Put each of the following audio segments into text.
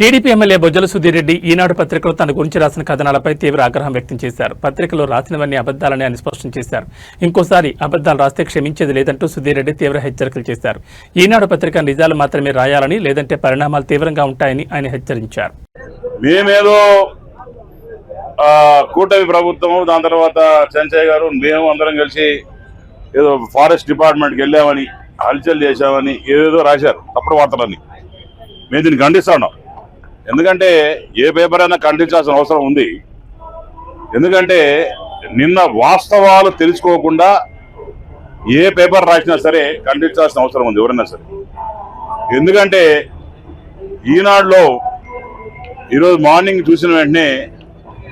TDP MLA Bojjala Sudheer Reddy Eenadu పత్రికలో తన గురించి రాసిన కథనాలపై తీవ్ర ఆగ్రహం వ్యక్తం చేశారు. పత్రికలో రాసినవన్నీ అబద్దాలని ఆయన స్పష్టం చేశారు. ఇంకోసారి అబద్దాలు రాస్తే క్షమించేది లేదంటూ సుధీరెడ్డి తీవ్ర హెచ్చరికలు చేశారు. ఈనాడు పత్రిక నిజాలు మాత్రమే రాయాలని లేదంటే పరిణామాలు తీవ్రంగా ఉంటాయని ఆయన హెచ్చరించారు. మేమేదో కూటమి ప్రభుత్వం దాని తర్వాత చెంచయ్య గారు మేము అందరం కలిసి ఏదో ఫారెస్ట్ డిపార్ట్మెంట్కి వెళ్ళామని హల్చల్ చేశామని ఏదేదో రాశారు. తప్పుడు వార్తలని మేము దీన్ని ఖండిస్తున్నాం ఎందుకంటే ఏ పేపర్ అయినా ఖండించాల్సిన అవసరం ఉంది. ఎందుకంటే నిన్న వాస్తవాలు తెలుసుకోకుండా ఏ పేపర్ రాసినా సరే ఖండించాల్సిన అవసరం ఉంది ఎవరైనా సరే. ఎందుకంటే ఈనాడులో ఈరోజు మార్నింగ్ చూసిన వెంటనే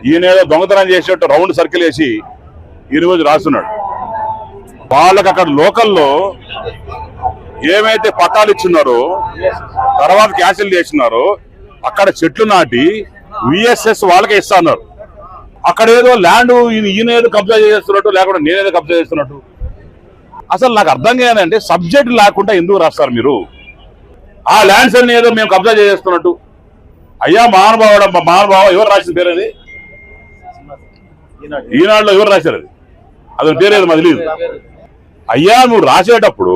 ఈయన ఏదో దొంగతనం చేసేట్టు రౌండ్ సర్కిల్ వేసి ఈరోజు రాస్తున్నాడు. వాళ్ళకి అక్కడ లోకల్లో ఏమైతే పట్టాలు ఇచ్చున్నారో తర్వాత క్యాన్సిల్ చేస్తున్నారో అక్కడ చెట్లు నాటి విఎస్ఎస్ వాళ్ళకే ఇస్తా అన్నారు అక్కడ ఏదో ల్యాండ్ ఈయన ఏదో కబ్జా చేస్తున్నట్టు లేకుండా నేనేదో కబ్జా చేస్తున్నట్టు. అసలు నాకు అర్థం కాదంటే సబ్జెక్ట్ లేకుండా ఎందుకు రాస్తారు మీరు? ఆ ల్యాండ్స్ అన్ని ఏదో మేము కబ్జా చేస్తున్నట్టు. అయ్యా మహానుభావుడు మహానుభావ ఎవరు రాసిన పేరు అది? ఈనాడులో ఎవరు రాశారు అది? అతని పేరేది మాది లేదు అయ్యా నువ్వు రాసేటప్పుడు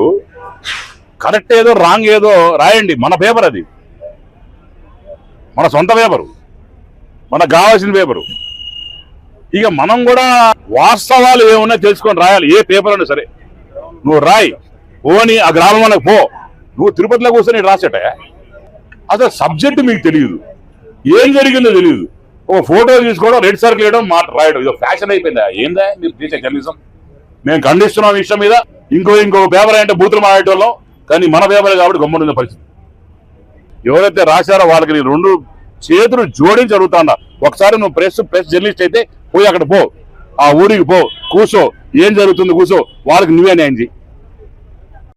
కరెక్ట్ ఏదో రాంగ్ ఏదో రాయండి మన పేపర్ అది. మన సొంత పేపరు మనకు కావాల్సిన పేపరు. ఇక మనం కూడా వాస్తవాలు ఏమున్నాయో తెలుసుకొని రాయాలి ఏ పేపర్ అయినా సరే. నువ్వు రాయి పోని ఆ గ్రామం గ్రామంలోకి పో. నువ్వు తిరుపతిలో కూర్చొని రాసేట? అసలు సబ్జెక్ట్ మీకు తెలియదు. ఏం జరిగిందో తెలియదు. ఒక ఫోటో తీసుకోవడం రెడ్ సర్కిల్ వేయడం మాట రాయడం. ఇది ఫ్యాషన్ అయిపోయిందా? ఏందా? మీరు తీసే కనీసం మేము ఖండిస్తున్నాం విషయం మీద. ఇంకో ఇంకో పేపర్ అంటే బూతులు మాడేటోళ్ళం కానీ మన పేపర్ కాబట్టి గమ్మునున్న పరిస్థితి. ఎవరైతే రాశారో వాళ్ళకి నేను రెండు చేతులు జోడించి అడుగుతాడా ఒకసారి నువ్వు ప్రెస్ ప్రెస్ జర్నలిస్ట్ అయితే పోయి అక్కడ పో. ఆ ఊరికి పో. కూర్చో ఏం జరుగుతుంది? కూర్చో వాళ్ళకి నువ్వే న్యాయం చేయి